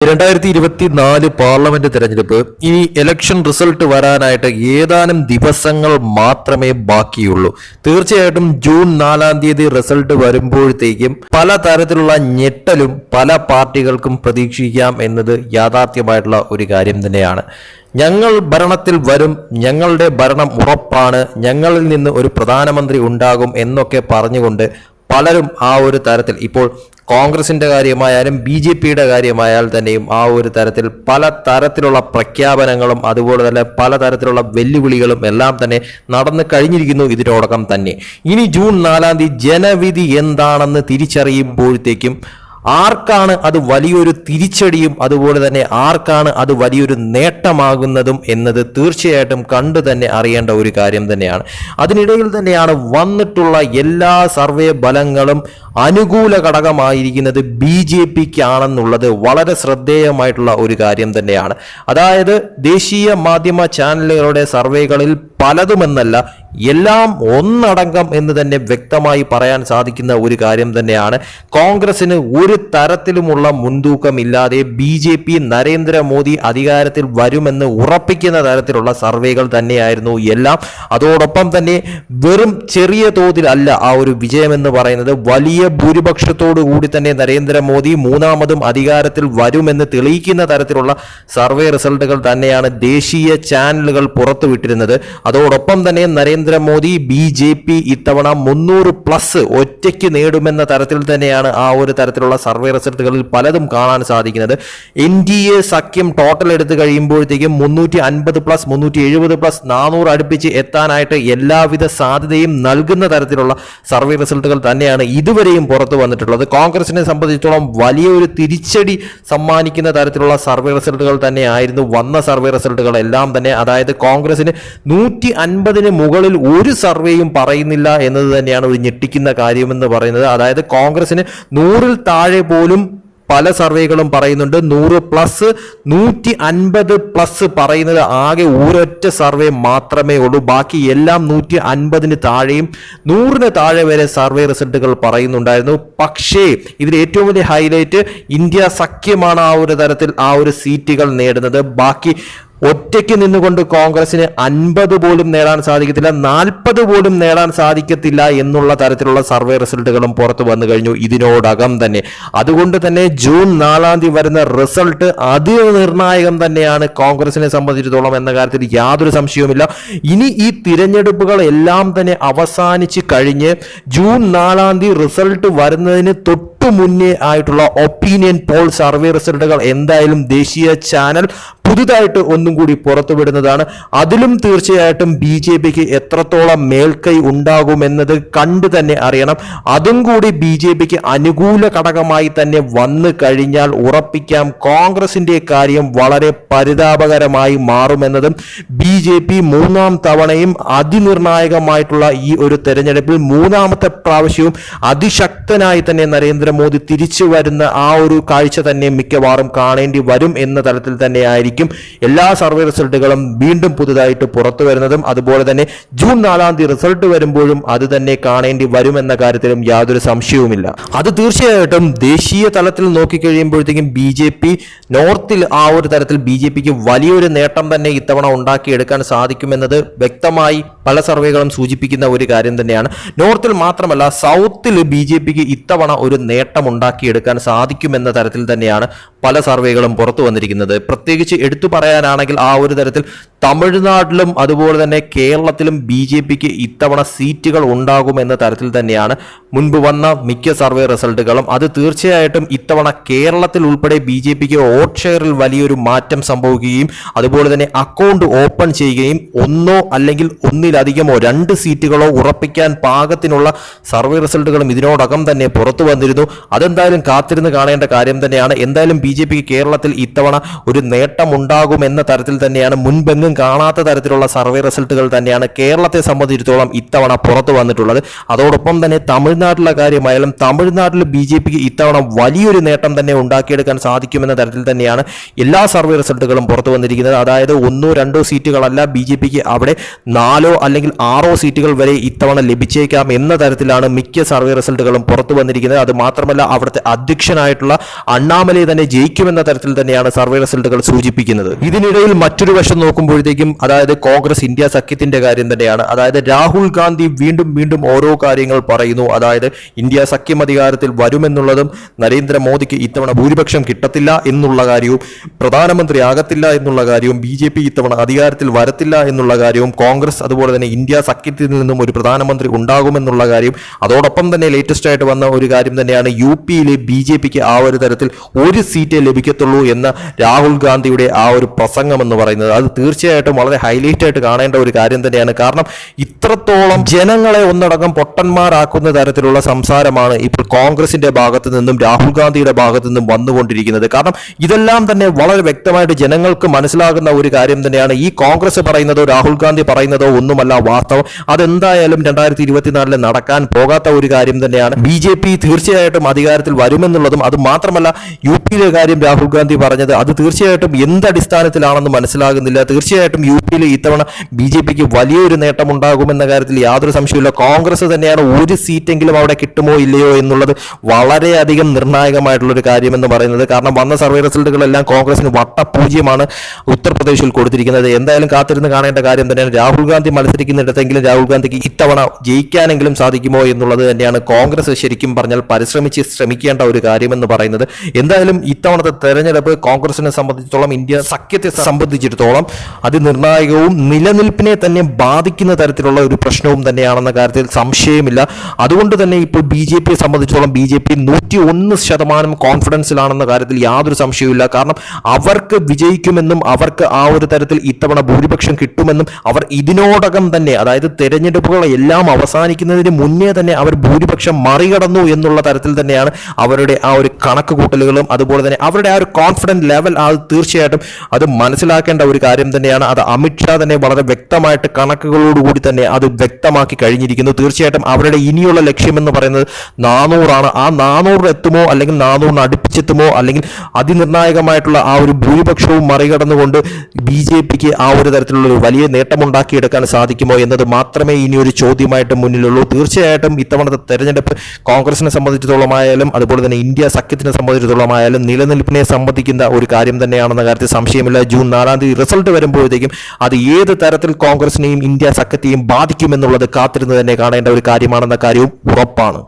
രണ്ടായിരത്തി ഇരുപത്തി നാല് പാർലമെന്റ് തെരഞ്ഞെടുപ്പ് ഈ ഇലക്ഷൻ റിസൾട്ട് വരാനായിട്ട് ഏതാനും ദിവസങ്ങൾ മാത്രമേ ബാക്കിയുള്ളൂ. തീർച്ചയായിട്ടും ജൂൺ നാലാം തീയതി റിസൾട്ട് വരുമ്പോഴത്തേക്കും പല തരത്തിലുള്ള ഞെട്ടലും പല പാർട്ടികൾക്കും പ്രതീക്ഷിക്കാം എന്നത് യാഥാർത്ഥ്യമായിട്ടുള്ള ഒരു കാര്യം തന്നെയാണ്. ഞങ്ങൾ ഭരണത്തിൽ വരും ഞങ്ങളുടെ ഭരണം ഉറപ്പാണ് ഞങ്ങളിൽ നിന്ന് ഒരു പ്രധാനമന്ത്രി ഉണ്ടാകും എന്നൊക്കെ പറഞ്ഞുകൊണ്ട് പലരും ആ ഒരു തരത്തിൽ ഇപ്പോൾ കോൺഗ്രസിന്റെ കാര്യമായാലും ബി ജെ പിയുടെ കാര്യമായാൽ തന്നെയും ആ ഒരു തരത്തിൽ പല തരത്തിലുള്ള പ്രഖ്യാപനങ്ങളും അതുപോലെ തന്നെ പല തരത്തിലുള്ള വെല്ലുവിളികളും എല്ലാം തന്നെ നടന്നു കഴിഞ്ഞിരിക്കുന്നു ഇതിനോടകം തന്നെ. ഇനി ജൂൺ നാലാം തീയതി ജനവിധി എന്താണെന്ന് തിരിച്ചറിയുമ്പോഴത്തേക്കും ആർക്കാണ് അത് വലിയൊരു തിരിച്ചടിയും അതുപോലെ തന്നെ ആർക്കാണ് അത് വലിയൊരു നേട്ടമാകുന്നതും എന്നത് തീർച്ചയായിട്ടും കണ്ടു തന്നെ അറിയേണ്ട ഒരു കാര്യം തന്നെയാണ്. അതിനിടയിൽ തന്നെയാണ് വന്നിട്ടുള്ള എല്ലാ സർവേ ഫലങ്ങളും അനുകൂല ഘടകമായിരിക്കുന്നത് ബി ജെ പിക്കാണെന്നുള്ളത് വളരെ ശ്രദ്ധേയമായിട്ടുള്ള ഒരു കാര്യം തന്നെയാണ്. അതായത് ദേശീയ മാധ്യമ ചാനലുകളുടെ സർവേകളിൽ പലതുമെന്നല്ല എല്ലാം ഒന്നടങ്കം എന്ന് തന്നെ വ്യക്തമായി പറയാൻ സാധിക്കുന്ന ഒരു കാര്യം തന്നെയാണ്. കോൺഗ്രസിന് ഒരു തരത്തിലുമുള്ള മുൻതൂക്കമില്ലാതെ ബി ജെ പി നരേന്ദ്രമോദി അധികാരത്തിൽ വരുമെന്ന് ഉറപ്പിക്കുന്ന തരത്തിലുള്ള സർവേകൾ തന്നെയായിരുന്നു എല്ലാം. അതോടൊപ്പം തന്നെ വെറും ചെറിയ തോതിൽ അല്ല ആ ഒരു വിജയമെന്ന് പറയുന്നത്. വലിയ ഭൂരിപക്ഷത്തോടു കൂടി തന്നെ നരേന്ദ്രമോദി മൂന്നാമതും അധികാരത്തിൽ വരുമെന്ന് തെളിയിക്കുന്ന തരത്തിലുള്ള സർവേ റിസൾട്ടുകൾ തന്നെയാണ് ദേശീയ ചാനലുകൾ പുറത്തുവിട്ടിരുന്നത്. അതോടൊപ്പം തന്നെ നരേന്ദ്രമോദി ബി ജെ പി ഇത്തവണ മുന്നൂറ് പ്ലസ് ഒറ്റയ്ക്ക് നേടുമെന്ന തരത്തിൽ തന്നെയാണ് ആ ഒരു തരത്തിലുള്ള സർവേ റിസൾട്ടുകളിൽ പലതും കാണാൻ സാധിക്കുന്നത്. എൻ ഡി എ സഖ്യം ടോട്ടൽ എടുത്തു കഴിയുമ്പോഴത്തേക്കും മുന്നൂറ്റി അൻപത് പ്ലസ് മുന്നൂറ്റി എഴുപത് പ്ലസ് നാനൂറ് അടുപ്പിച്ച് എത്താനായിട്ട് എല്ലാവിധ സാധ്യതയും നൽകുന്ന തരത്തിലുള്ള സർവേ റിസൾട്ടുകൾ തന്നെയാണ് ഇതുവരെയും പുറത്തു വന്നിട്ടുള്ളത്. കോൺഗ്രസിനെ സംബന്ധിച്ചിടത്തോളം വലിയൊരു തിരിച്ചടി സമ്മാനിക്കുന്ന തരത്തിലുള്ള സർവേ റിസൾട്ടുകൾ തന്നെയായിരുന്നു വന്ന സർവേ റിസൾട്ടുകൾ എല്ലാം തന്നെ. അതായത് കോൺഗ്രസിന് നൂറ്റി അൻപതിന് മുകളിൽ ഒരു സർവേയും പറയുന്നില്ല എന്നത് തന്നെയാണ് ഒരു ഞെട്ടിക്കുന്ന കാര്യമെന്ന് പറയുന്നത്. അതായത് കോൺഗ്രസിന് നൂറിൽ താഴെ പോലും പല സർവേകളും പറയുന്നുണ്ട്. നൂറ് പ്ലസ് നൂറ്റി അൻപത് പ്ലസ് പറയുന്നത് ആകെ ഒരൊറ്റ സർവേ മാത്രമേ ഉള്ളൂ. ബാക്കി എല്ലാം നൂറ്റി അൻപതിന് താഴെയും നൂറിന് താഴെ വരെ സർവേ റിസൾട്ടുകൾ പറയുന്നുണ്ടായിരുന്നു. പക്ഷേ ഇതിൽ ഏറ്റവും വലിയ ഹൈലൈറ്റ് ഇന്ത്യ സഖ്യമാണ് ആ ഒരു തരത്തിൽ ആ ഒരു സീറ്റുകൾ നേടുന്നത്. ബാക്കി ഒറ്റയ്ക്ക് നിന്നുകൊണ്ട് കോൺഗ്രസിന് അൻപത് പോലും നേടാൻ സാധിക്കത്തില്ല നാൽപ്പത് പോലും നേടാൻ സാധിക്കത്തില്ല എന്നുള്ള തരത്തിലുള്ള സർവേ റിസൾട്ടുകളും പുറത്തു വന്നു കഴിഞ്ഞു ഇതിനോടകം തന്നെ. അതുകൊണ്ട് തന്നെ ജൂൺ നാലാം തീയതി വരുന്ന റിസൾട്ട് അതിനിർണായകം തന്നെയാണ് കോൺഗ്രസിനെ സംബന്ധിച്ചിടത്തോളം എന്ന കാര്യത്തിൽ യാതൊരു സംശയവുമില്ല. ഇനി ഈ തിരഞ്ഞെടുപ്പുകൾ എല്ലാം തന്നെ അവസാനിച്ച് കഴിഞ്ഞ് ജൂൺ നാലാം തീയതി റിസൾട്ട് വരുന്നതിന് തൊട്ടു മുന്നേ ആയിട്ടുള്ള ഒപ്പീനിയൻ പോൾ സർവേ റിസൾട്ടുകൾ എന്തായാലും ദേശീയ ചാനൽ പുതുതായിട്ട് ഒന്നും കൂടി പുറത്തുവിടുന്നതാണ്. അതിലും തീർച്ചയായിട്ടും ബി ജെ പിക്ക് എത്രത്തോളം മേൽക്കൈ ഉണ്ടാകുമെന്നത് കണ്ടു തന്നെ അറിയണം. അതും കൂടി ബി ജെ പിക്ക് അനുകൂല ഘടകമായി തന്നെ വന്നു കഴിഞ്ഞാൽ ഉറപ്പിക്കാം. കോൺഗ്രസിന്റെ കാര്യം വളരെ പരിതാപകരമായി മാറുമെന്നതും ബി ജെ പി മൂന്നാം തവണയും അതിനിർണായകമായിട്ടുള്ള ഈ ഒരു തെരഞ്ഞെടുപ്പിൽ മൂന്നാമത്തെ പ്രാവശ്യവും അതിശക്തനായി തന്നെ നരേന്ദ്രമോദി തിരിച്ചു വരുന്ന ആ ഒരു കാഴ്ച തന്നെ മിക്കവാറും കാണേണ്ടി വരും എന്ന തലത്തിൽ തന്നെയായിരിക്കും എല്ലാ സർവേ റിസൾട്ടുകളും വീണ്ടും പുതുതായിട്ട് പുറത്തു വരുന്നതും അതുപോലെ തന്നെ ജൂൺ നാലാം തീയതി റിസൾട്ട് വരുമ്പോഴും അത് തന്നെ കാണേണ്ടി വരുമെന്ന കാര്യത്തിലും യാതൊരു സംശയവുമില്ല. അത് തീർച്ചയായിട്ടും ദേശീയ തലത്തിൽ നോക്കിക്കഴിയുമ്പോഴത്തേക്കും ബി ജെ പി നോർത്തിൽ ആ ഒരു തരത്തിൽ ബി ജെ പിക്ക് വലിയൊരു നേട്ടം തന്നെ ഇത്തവണ ഉണ്ടാക്കിയെടുക്കാൻ സാധിക്കുമെന്നത് വ്യക്തമായി പല സർവേകളും സൂചിപ്പിക്കുന്ന ഒരു കാര്യം തന്നെയാണ്. നോർത്തിൽ മാത്രമല്ല സൗത്തിൽ ബി ജെ പിക്ക് ഇത്തവണ ഒരു നേട്ടം ഉണ്ടാക്കിയെടുക്കാൻ സാധിക്കുമെന്ന തരത്തിൽ തന്നെയാണ് പല സർവേകളും പുറത്തു വന്നിരിക്കുന്നത്. പ്രത്യേകിച്ച് എടുത്തു പറയാനാണെങ്കിൽ ആ ഒരു തരത്തിൽ തമിഴ്നാട്ടിലും അതുപോലെ തന്നെ കേരളത്തിലും ബി ജെ പിക്ക് ഇത്തവണ സീറ്റുകൾ ഉണ്ടാകുമെന്ന തരത്തിൽ തന്നെയാണ് മുൻപ് വന്ന മിക്ക സർവേ റിസൾട്ടുകളും. അത് തീർച്ചയായിട്ടും ഇത്തവണ കേരളത്തിൽ ഉൾപ്പെടെ ബി ജെ പിക്ക് വോട്ട് ഷെയറിൽ വലിയൊരു മാറ്റം സംഭവിക്കുകയും അതുപോലെ തന്നെ അക്കൗണ്ട് ഓപ്പൺ ചെയ്യുകയും ഒന്നോ അല്ലെങ്കിൽ ഒന്നിലധികമോ രണ്ട് സീറ്റുകളോ ഉറപ്പിക്കാൻ പാകത്തിനുള്ള സർവേ റിസൾട്ടുകളും ഇതിനോടകം തന്നെ പുറത്തു വന്നിരുന്നു. അതെന്തായാലും കാത്തിരുന്ന് കാണേണ്ട കാര്യം തന്നെയാണ്. എന്തായാലും ബി കേരളത്തിൽ ഇത്തവണ ഒരു നേട്ടം ഉണ്ടാകും എന്ന തരത്തിൽ തന്നെയാണ് മുൻപെങ്ങും കാണാത്ത തരത്തിലുള്ള സർവേ റിസൾട്ടുകൾ തന്നെയാണ് കേരളത്തെ സംബന്ധിച്ചിടത്തോളം ഇത്തവണ പുറത്തു വന്നിട്ടുള്ളത്. അതോടൊപ്പം തന്നെ തമിഴ്നാട്ടിലെ കാര്യമായാലും തമിഴ്നാട്ടിൽ ബി ജെ പിക്ക് ഇത്തവണ വലിയൊരു നേട്ടം തന്നെ ഉണ്ടാക്കിയെടുക്കാൻ സാധിക്കുമെന്ന തരത്തിൽ തന്നെയാണ് എല്ലാ സർവേ റിസൾട്ടുകളും പുറത്തു വന്നിരിക്കുന്നത്. അതായത് ഒന്നോ രണ്ടോ സീറ്റുകളല്ല ബി ജെ പിക്ക് അവിടെ നാലോ അല്ലെങ്കിൽ ആറോ സീറ്റുകൾ വരെ ഇത്തവണ ലഭിച്ചേക്കാം എന്ന തരത്തിലാണ് മിക്ക സർവേ റിസൾട്ടുകളും പുറത്തു വന്നിരിക്കുന്നത്. അത് മാത്രമല്ല അവിടുത്തെ അധ്യക്ഷനായിട്ടുള്ള അണ്ണാമലൈ തന്നെ ജയിക്കുമെന്ന തരത്തിൽ തന്നെയാണ് സർവേ റിസൾട്ടുകൾ സൂചിപ്പിക്കുന്നത്. ഇതിനിടയിൽ മറ്റൊരു വശം നോക്കുമ്പോഴത്തേക്കും അതായത് കോൺഗ്രസ് ഇന്ത്യ സഖ്യത്തിന്റെ കാര്യം തന്നെയാണ്. അതായത് രാഹുൽ ഗാന്ധി വീണ്ടും വീണ്ടും ഓരോ കാര്യങ്ങൾ പറയുന്നു. അതായത് ഇന്ത്യ സഖ്യം അധികാരത്തിൽ വരുമെന്നുള്ളതും നരേന്ദ്രമോദിക്ക് ഇത്തവണ ഭൂരിപക്ഷം കിട്ടത്തില്ല എന്നുള്ള കാര്യവും പ്രധാനമന്ത്രി ആകത്തില്ല എന്നുള്ള കാര്യവും ബി ജെ പി ഇത്തവണ അധികാരത്തിൽ വരത്തില്ല എന്നുള്ള കാര്യവും കോൺഗ്രസ് അതുപോലെ തന്നെ ഇന്ത്യ സഖ്യത്തിൽ നിന്നും ഒരു പ്രധാനമന്ത്രി ഉണ്ടാകുമെന്നുള്ള കാര്യം അതോടൊപ്പം തന്നെ ലേറ്റസ്റ്റ് ആയിട്ട് വന്ന ഒരു കാര്യം തന്നെയാണ് യു പിയിലെ ബി ജെ പിക്ക് ആ ഒരു തരത്തിൽ ഒരു സീറ്റേ ലഭിക്കത്തുള്ളൂ എന്ന രാഹുൽ ഗാന്ധിയുടെ ആ ഒരു പ്രസംഗം എന്ന് പറയുന്നത് അത് തീർച്ചയായിട്ടും വളരെ ഹൈലൈറ്റ് ആയിട്ട് കാണേണ്ട ഒരു കാര്യം തന്നെയാണ്. കാരണം ഇത്രത്തോളം ജനങ്ങളെ ഒന്നടങ്കം പൊട്ടന്മാരാക്കുന്ന തരത്തിലുള്ള സംസാരമാണ് ഇപ്പോൾ കോൺഗ്രസിന്റെ ഭാഗത്ത് നിന്നും രാഹുൽ ഗാന്ധിയുടെ ഭാഗത്ത് നിന്നും വന്നുകൊണ്ടിരിക്കുന്നത്. കാരണം ഇതെല്ലാം തന്നെ വളരെ വ്യക്തമായിട്ട് ജനങ്ങൾക്ക് മനസ്സിലാകുന്ന ഒരു കാര്യം തന്നെയാണ്. ഈ കോൺഗ്രസ് പറയുന്നതോ രാഹുൽ ഗാന്ധി പറയുന്നതോ ഒന്നുമല്ല വാസ്തവം. അതെന്തായാലും രണ്ടായിരത്തി ഇരുപത്തിനാലിൽ നടക്കാൻ പോകാത്ത ഒരു കാര്യം തന്നെയാണ്. ബി ജെ പി തീർച്ചയായിട്ടും അധികാരത്തിൽ വരുമെന്നുള്ളതും അത് മാത്രമല്ല യു പിയിലെ കാര്യം രാഹുൽ ഗാന്ധി പറഞ്ഞത് അത് തീർച്ചയായിട്ടും എന്തടിസ്ഥാനത്തിലാണെന്ന് മനസ്സിലാകുന്നില്ല. തീർച്ചയായിട്ടും യു പിയിൽ ഇത്തവണ ബി ജെ പിക്ക് വലിയൊരു നേട്ടമുണ്ടാകുമെന്ന കാര്യത്തിൽ യാതൊരു സംശയമില്ല കോൺഗ്രസ് തന്നെയാണ് ഒരു സീറ്റെങ്കിലും അവിടെ കിട്ടുമോ ഇല്ലയോ എന്നുള്ളത് വളരെയധികം നിർണായകമായിട്ടുള്ളൊരു കാര്യമെന്ന് പറയുന്നത്. കാരണം വന്ന സർവേ റിസൾട്ടുകളെല്ലാം കോൺഗ്രസിന് വട്ടപൂജ്യമാണ് ഉത്തർപ്രദേശിൽ കൊടുത്തിരിക്കുന്നത്. എന്തായാലും കാത്തിരുന്ന് കാണേണ്ട കാര്യം തന്നെയാണ്. രാഹുൽ ഗാന്ധി മത്സരിക്കുന്നിടത്തെങ്കിലും രാഹുൽ ഗാന്ധിക്ക് ഇത്തവണ ജയിക്കാനെങ്കിലും സാധിക്കുമോ എന്നുള്ളത് തന്നെയാണ് കോൺഗ്രസ് ശരിക്കും പറഞ്ഞാൽ പരിശ്രമിച്ച് ശ്രമിക്കേണ്ട ഒരു കാര്യമെന്ന് പറയുന്നത്. എന്തായാലും ഇത്തവണത്തെ തെരഞ്ഞെടുപ്പ് കോൺഗ്രസിനെ സംബന്ധിച്ചിടത്തോളം ഇന്ത്യ സഖ്യത്തെ സംബന്ധിച്ചിടത്തോളം അതിനിർണായകവും നിലനിൽപ്പിനെ തന്നെ ബാധിക്കുന്ന തരത്തിലുള്ള ഒരു പ്രശ്നവും തന്നെയാണെന്ന കാര്യത്തിൽ സംശയമില്ല. അതുകൊണ്ട് തന്നെ ഇപ്പോൾ ബി ജെ പിയെ സംബന്ധിച്ചിടത്തോളം ബി ജെ പി നൂറ്റി ഒന്ന് ശതമാനം കോൺഫിഡൻസിലാണെന്ന കാര്യത്തിൽ യാതൊരു സംശയവുമില്ല. കാരണം അവർക്ക് വിജയിക്കുമെന്നും അവർക്ക് ആ ഒരു തരത്തിൽ ഇത്തവണ ഭൂരിപക്ഷം കിട്ടുമെന്നും അവർ ഇതിനോടകം തന്നെ അതായത് തെരഞ്ഞെടുപ്പുകൾ എല്ലാം അവസാനിക്കുന്നതിന് മുന്നേ തന്നെ അവർ ഭൂരിപക്ഷം മറികടന്നു എന്നുള്ള തരത്തിൽ തന്നെയാണ് അവരുടെ ആ ഒരു കണക്ക് കൂട്ടലുകളും അതുപോലെ തന്നെ അവരുടെ ആ ഒരു കോൺഫിഡന്റ് ലെവൽ അത് തീർച്ചയായിട്ടും അത് മനസ്സിലാക്കേണ്ട ഒരു കാര്യം തന്നെയാണ്. അത് അമിത്ഷാ തന്നെ വളരെ വ്യക്തമായിട്ട് കണക്കുകളോടുകൂടി തന്നെ അത് വ്യക്തമാക്കി കഴിഞ്ഞിരിക്കുന്നു. തീർച്ചയായിട്ടും അവരുടെ ഇനിയുള്ള ലക്ഷ്യമെന്ന് പറയുന്നത് നാനൂറാണ്. ആ നാനൂറിൽ എത്തുമോ അല്ലെങ്കിൽ നാനൂറിന് അടുപ്പിച്ചെത്തുമോ അല്ലെങ്കിൽ അതിനിർണായകമായിട്ടുള്ള ആ ഒരു ഭൂരിപക്ഷവും മറികടന്നുകൊണ്ട് ബി ജെ പിക്ക് ആ ഒരു തരത്തിലുള്ള ഒരു വലിയ നേട്ടമുണ്ടാക്കിയെടുക്കാൻ സാധിക്കുമോ എന്നത് മാത്രമേ ഇനി ഒരു ചോദ്യമായിട്ട് മുന്നിലുള്ളൂ. തീർച്ചയായിട്ടും ഇത്തവണത്തെ തെരഞ്ഞെടുപ്പ് കോൺഗ്രസിനെ സംബന്ധിച്ചിടത്തോളമായാലും അതുപോലെ തന്നെ ഇന്ത്യ സഖ്യത്തിനെ സംബന്ധിച്ചിടത്തോളമായാലും നിലനിൽപ്പിനെ സംബന്ധിക്കുന്ന ഒരു കാര്യം തന്നെയാണെന്ന കാര്യത്തിൽ സംശയമില്ല. ജൂൺ നാലാം തീയതി റിസൾട്ട് വരുമ്പോഴത്തേക്കും അത് ഏത് തരത്തിൽ കോൺഗ്രസിനെയും ഇന്ത്യ സഖ്യത്തെയും ബാധിക്കുമെന്നുള്ളത് കാത്തിരുന്ന് തന്നെ കാണേണ്ട ഒരു കാര്യമാണെന്ന കാര്യവും ഉറപ്പാണ്.